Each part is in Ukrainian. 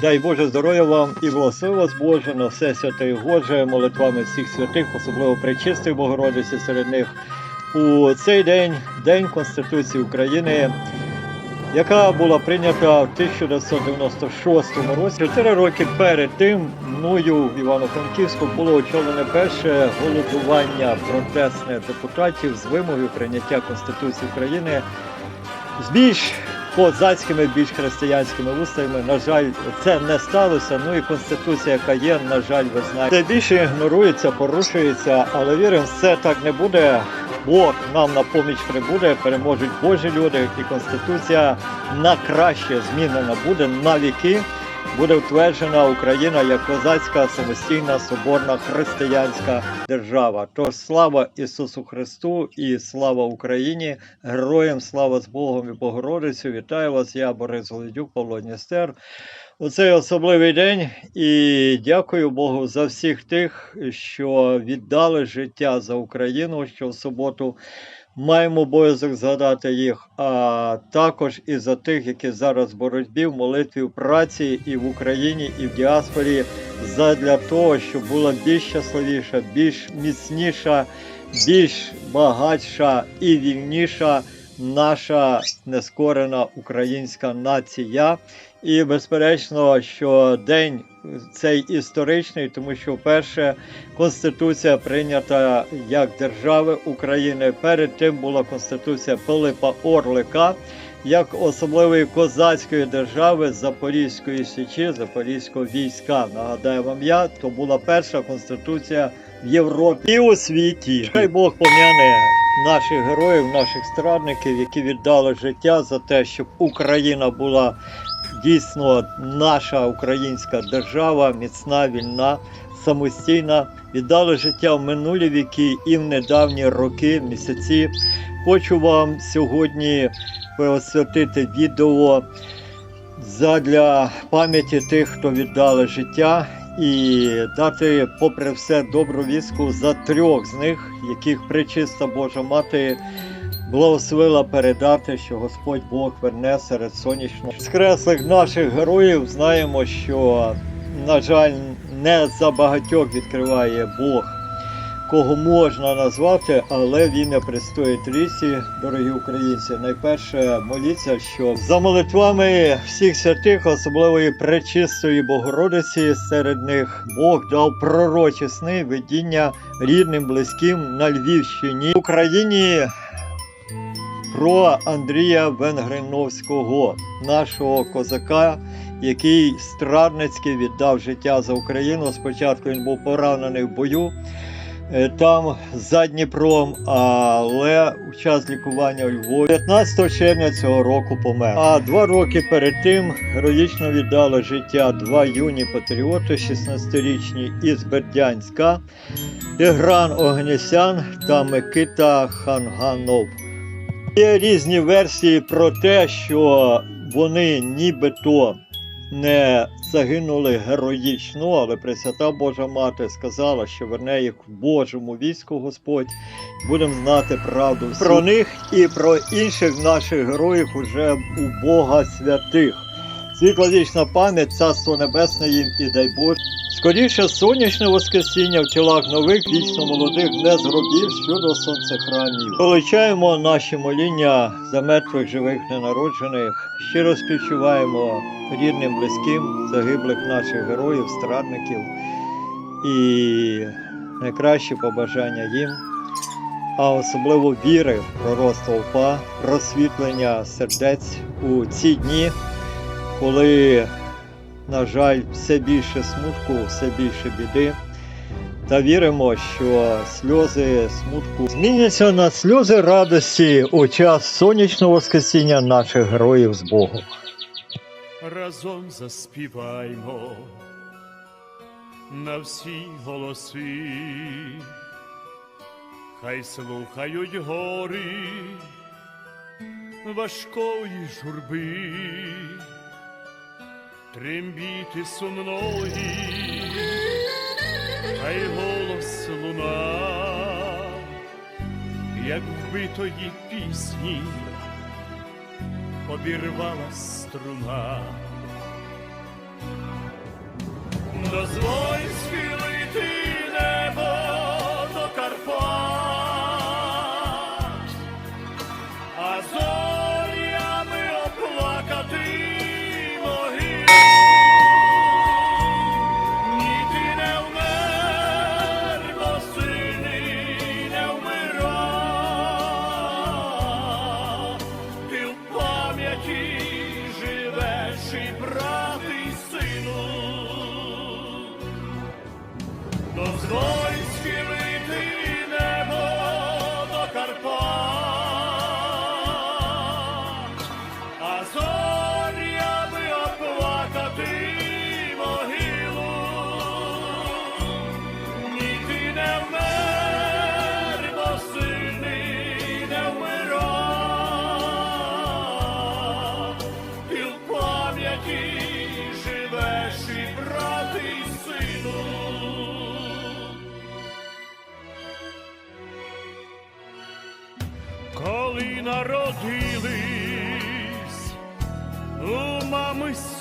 Дай Боже здоров'я вам і благослови вас Боже на все святе і Боже, молитвами всіх святих, особливо Пречистої Богородиці серед них. У цей день, День Конституції України, яка була прийнята в 1996 році. Чотири роки перед тим мною в Івано-Франківську було очолене перше голодування протестних депутатів з вимогою прийняття Конституції України з більш козацькими, більш християнськими вустами. На жаль, це не сталося. Ну і конституція, яка є, на жаль, ви знаєте. Це більше ігнорується, порушується, але віримо, це так не буде. Бог нам на поміч прибуде, переможуть Божі люди, і конституція на краще змінена буде на віки. Буде утверджена Україна як козацька самостійна соборна християнська держава. Тож слава Ісусу Христу і слава Україні! Героям слава з Богом і Богородицю! Вітаю вас! Я Борис Голодюк, Павло Дністер. У цей особливий день і дякую Богу за всіх тих, що віддали життя за Україну, що в суботу маємо обов'язок згадати їх, а також і за тих, які зараз в боротьбі, в молитві, в праці і в Україні, і в діаспорі, задля того, щоб була більш щасливіша, більш міцніша, більш багатша і вільніша наша нескорена українська нація. І безперечно, що день цей історичний, тому що вперше Конституція прийнята як держави України. Перед тим була Конституція Пилипа Орлика як особливої козацької держави Запорізької Січі, Запорізького війська. Нагадаю вам я, то була перша конституція в Європі і у світі. Хай Бог пом'яне наших героїв, наших страдників, які віддали життя за те, щоб Україна була дійсно наша українська держава, міцна, вільна, самостійна, віддали життя в минулі віки і в недавні роки, місяці. Хочу вам сьогодні посвятити відео задля пам'яті тих, хто віддали життя, і дати, попри все, добру віску за трьох з них, яких причиста Божа Мати благословила передати, що Господь Бог верне серед сонячного. З креслих наших героїв знаємо, що, на жаль, не за багатьох відкриває Бог, кого можна назвати, але він не пристоїть лісі, дорогі українці. Найперше моліться, що за молитвами всіх святих, особливої пречистої Богородиці, серед них Бог дав пророчі сни, видіння рідним, близьким на Львівщині в Україні про Андрія Венгриновського, нашого козака, який страдницьки віддав життя за Україну. Спочатку він був поранений в бою там за Дніпром, але час лікування у Львові 15 червня цього року помер. А два роки перед тим героїчно віддали життя два юні патріоти, 16-річні із Бердянська, Ігран Огнєсян та Микита Ханганов. Є різні версії про те, що вони нібито не загинули героїчно, але Пресвята Божа Мати сказала, що верне їх в Божому війську Господь. Будемо знати правду про них і про інших наших героїв уже у Бога святих. Світла вічна пам'ять, царство небесне їм і дай Боже. Скоріше сонячне воскресіння в тілах нових, вічно молодих, не зробів щодо сонцехранів. Величаємо наші моління за мертвих живих ненароджених. Щиро співчуваємо рідним, близьким, загиблих наших героїв, страдників і найкращі побажання їм, а особливо віри, пророцтва УПА, розсвітлення сердець у ці дні, коли на жаль, все більше смутку, все більше біди. Та віримо, що сльози смутку зміняться на сльози радості у час сонячного воскресіння наших героїв з Богом. разом заспіваймо на всі голоси, хай слухають гори важкої журби, трембіти сумної, хай голос луна, як вбитої пісні обірвала струна, Дозволь схилити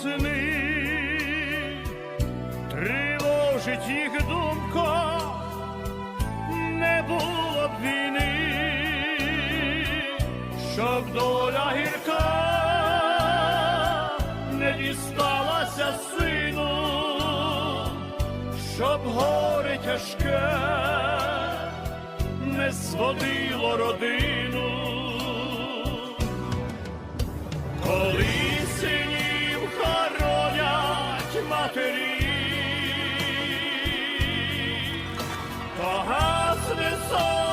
сини, тривожить їх думка, не було б війни, щоб доля гірка не дісталася сину, щоб горе тяжке не зводило родину. Коли soul.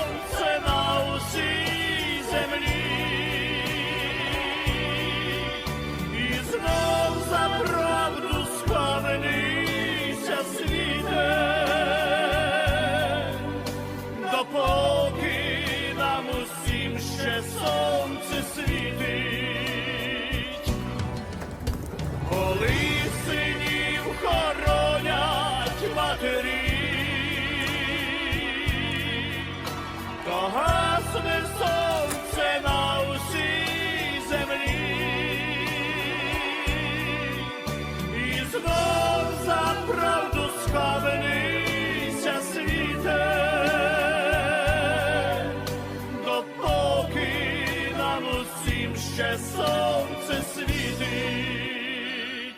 Сонце світить.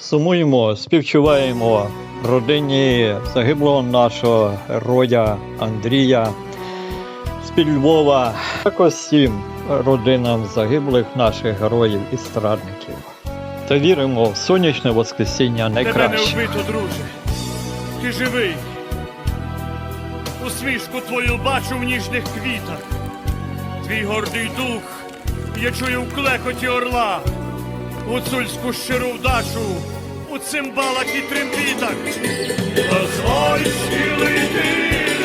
Сумуємо, співчуваємо родині загиблого нашого героя Андрія з-під Львова. Також всім родинам загиблих наших героїв і страдників. Та віримо в сонячне воскресіння Тебе не найкраще. вбито, друже. Ти живий. Усмішку твою бачу в ніжних квітах. Твій гордий дух я чую в клекоті орла, у цульську щиру вдачу у цимбалах і трембітах. Дозволь схилити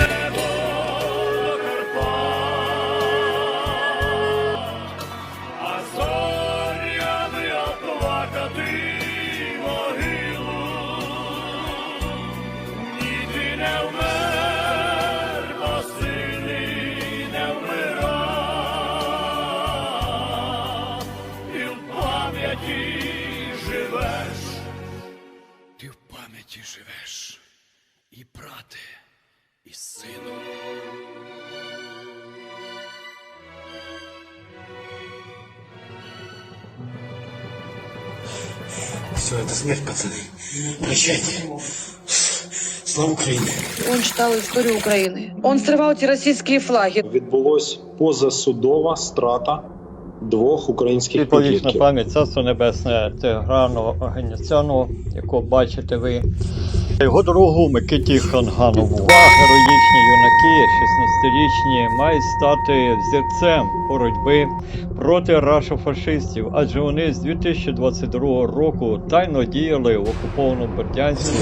Все, это смерть, пацаны. Прощайте. Слава Украине. Он читал историю Украины. Он срывал эти российские флаги. відбулось позасудова страта двох українських Відповічна підлітків. пам'ять Царство Небесне Тиграну Оганесяну, якого бачите ви. Його другу Микиті Ханганову. Два героїчні юнаки, 16-річні, мають стати взірцем боротьби проти рашофашистів, адже вони з 2022 року тайно діяли в окупованому Бердянську.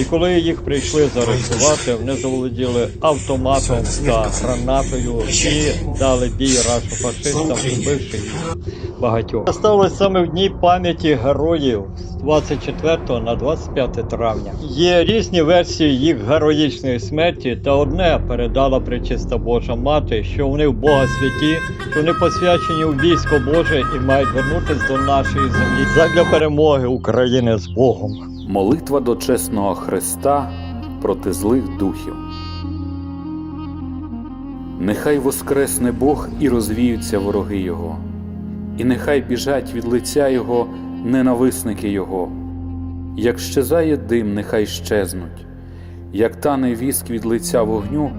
І коли їх прийшли заарештувати, вони заволоділи автоматом та гранатою і дали бій рашофашистам, вбивши їх багатьох. Сталося саме в дні пам'яті героїв 24 на 25 травня. Є різні версії їх героїчної смерті, та одне передала пречиста Божа мати, що вони в Бога святі, що вони посвячені у військо Боже і мають вернутися до нашої землі задля перемоги України з Богом. Молитва до чесного Христа проти злих духів. Нехай воскресне Бог і розвіються вороги Його, і нехай біжать від лиця Його ненависники Його. Як щезає дим, нехай щезнуть, як тане віск від лиця вогню,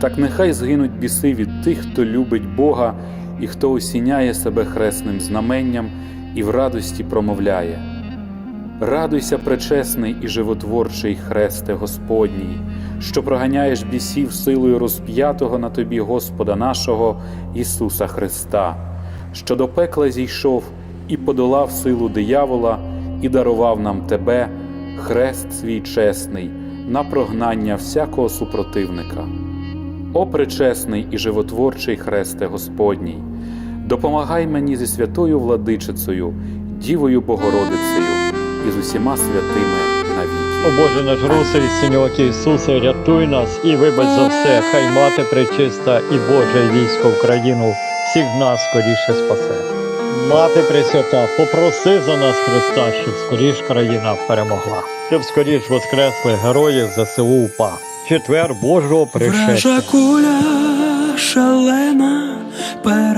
так нехай згинуть біси від тих, хто любить Бога і хто осіняє себе хресним знаменням і в радості промовляє. Радуйся, пречесний і животворчий хресте Господній, що проганяєш бісів силою розп'ятого на тобі Господа нашого Ісуса Христа, що до пекла зійшов і подолав силу диявола, і дарував нам Тебе, хрест свій чесний, на прогнання всякого супротивника. О пречесний і животворчий хресте Господній, допомагай мені зі святою владичицею, Дівою Богородицею і з усіма святими навіки. О Боже наш русий, Синьок Ісусе, рятуй нас і вибач за все, хай мати пречиста і Боже військо Україну всіх нас скоріше спасе. Мати Пресвята, попроси за нас Христа, щоб скоріш країна перемогла, щоб скоріш воскресли герої ЗСУ УПА. Четвер Божого пришестя. Вража куля шалена перебила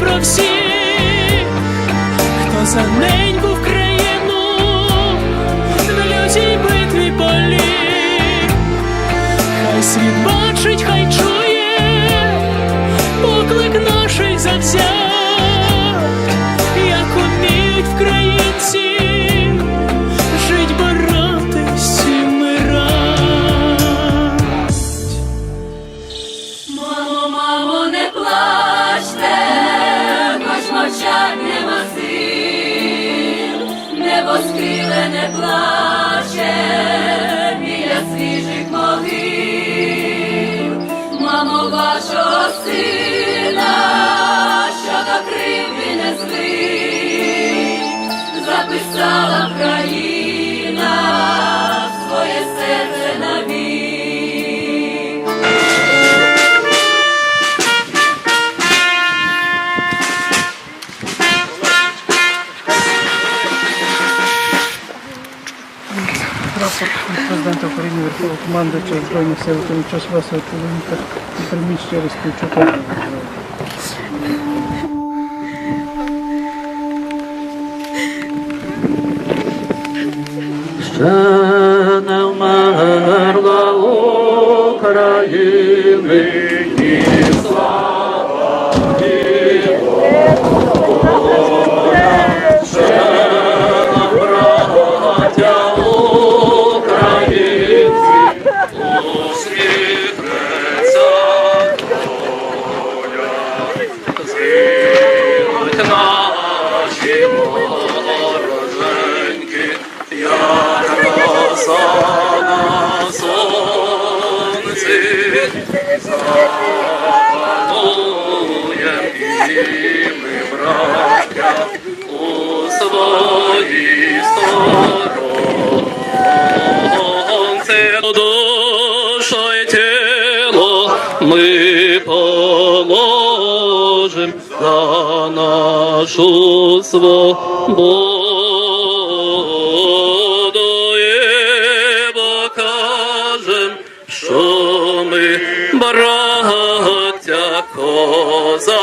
про всіх, хто за неньку в країну на лютій битві полі, Хай світ бачить, хай небо скриле не плаче біля свіжих могил, мамо вашого сина, що до кривди не звик, записала країна президента України Верховного командуюча Збройних сил України час Чоловіка і приміщення розпочати. Ще положим за нашу свободу. І покажем, що ми браття козацького